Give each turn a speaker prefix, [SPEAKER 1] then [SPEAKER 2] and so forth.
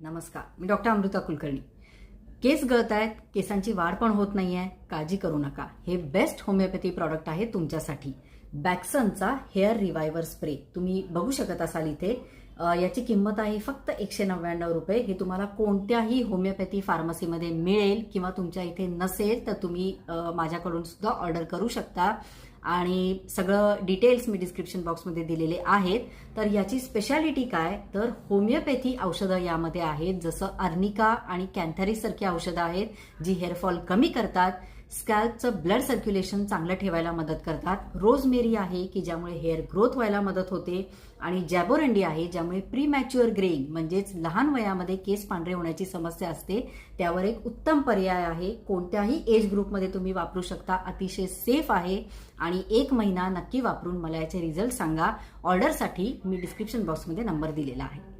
[SPEAKER 1] नमस्कार मी डॉक्टर अमृता कुलकर्णी. केस गळत आहेत केसांची वाढ पण होत नाही आहे काळजी करू नका. हे बेस्ट होमिओपॅथी प्रॉडक्ट आहे तुमच्यासाठी. बॅक्सनचा हेअर रिवायवर स्प्रे तुम्ही बघू शकत असाल इथे. याची किंमत आहे फक्त एकशे नव्याण्णव रुपये. हे तुम्हाला कोणत्याही होमिओपॅथी फार्मसीमध्ये मिळेल किंवा तुमच्या इथे नसेल तर तुम्ही माझ्याकडून सुद्धा ऑर्डर करू शकता. आणि सगळं डिटेल्स मी डिस्क्रिप्शन बॉक्समध्ये दिलेले आहेत. तर याची स्पेशालिटी काय? तर होमिओपॅथी औषधं यामध्ये आहेत. जसं अर्निका आणि कॅन्थरीसारखी औषधं आहेत जी हेअरफॉल कमी करतात. स्कॅल्पचं ब्लड सर्क्युलेशन चांगलं ठेवायला मदत करतात. रोजमेरी आहे की ज्यामुळे हेअर ग्रोथ व्हायला मदत होते. आणि जॅबोरंडी आहे ज्यामुळे प्रीमॅच्युअर ग्रेइंग म्हणजेच लहान वयामध्ये केस पांढरे होण्याची समस्या असते. त्यावर एक उत्तम पर्याय आहे. कोणत्याही एज ग्रुपमध्ये तुम्ही वापरू शकता. अतिशय सेफ आहे. आणि एक महिना नक्की वापरून मला याचे रिझल्ट सांगा. ऑर्डरसाठी मी डिस्क्रिप्शन बॉक्समध्ये नंबर दिलेला आहे.